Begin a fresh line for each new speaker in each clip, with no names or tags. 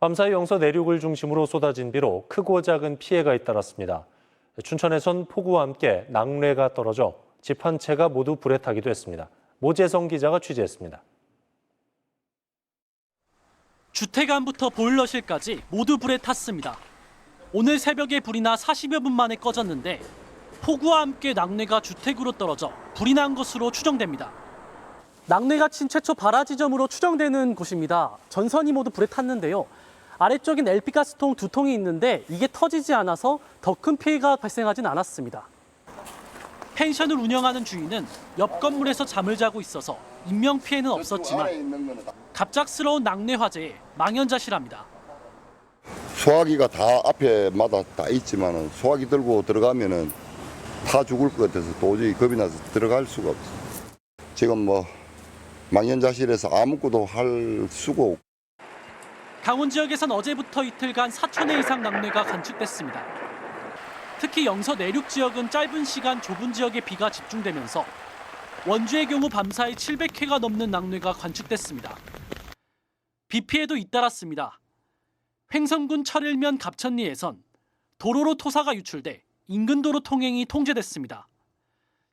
밤사이 영서 내륙을 중심으로 쏟아진 비로 크고 작은 피해가 잇따랐습니다. 춘천에선 폭우와 함께 낙뢰가 떨어져 집 한 채가 모두 불에 타기도 했습니다. 모재성 기자가 취재했습니다.
주택 안부터 보일러실까지 모두 불에 탔습니다. 오늘 새벽에 불이 나 40여 분 만에 꺼졌는데 폭우와 함께 낙뢰가 주택으로 떨어져 불이 난 것으로 추정됩니다. 낙뢰가 친 최초 발화 지점으로 추정되는 곳입니다. 전선이 모두 불에 탔는데요. 아래쪽엔 LP 가스통 두 통이 있는데 이게 터지지 않아서 더 큰 피해가 발생하진 않았습니다. 펜션을 운영하는 주인은 옆 건물에서 잠을 자고 있어서 인명 피해는 없었지만 갑작스러운 낙뢰 화재에 망연자실합니다.
소화기가 다 앞에마다 다 있지만은 소화기 들고 들어가면은 타 죽을 것 같아서 도저히 겁이 나서 들어갈 수가 없어. 지금 뭐 망연자실해서 아무것도 할 수가 없고
강원 지역에선 어제부터 이틀간 4천 회 이상 낙뢰가 관측됐습니다. 특히 영서 내륙 지역은 짧은 시간 좁은 지역에 비가 집중되면서 원주의 경우 밤사이 700회가 넘는 낙뢰가 관측됐습니다. 비 피해도 잇따랐습니다. 횡성군 철일면 갑천리에선 도로로 토사가 유출돼 인근 도로 통행이 통제됐습니다.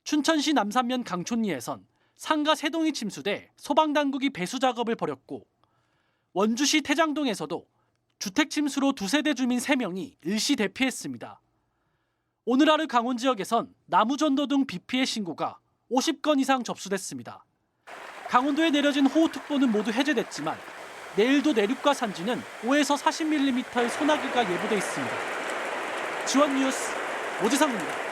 춘천시 남산면 강촌리에선 상가 세 동이 침수돼 소방당국이 배수 작업을 벌였고 원주시 태장동에서도 주택 침수로 두 세 대 주민 3명이 일시 대피했습니다. 오늘 하루 강원 지역에선 나무 전도 등 비 피해 신고가 50건 이상 접수됐습니다. 강원도에 내려진 호우특보는 모두 해제됐지만 내일도 내륙과 산지는 5에서 40mm의 소나기가 예보돼 있습니다. 지원 뉴스 오지상입니다.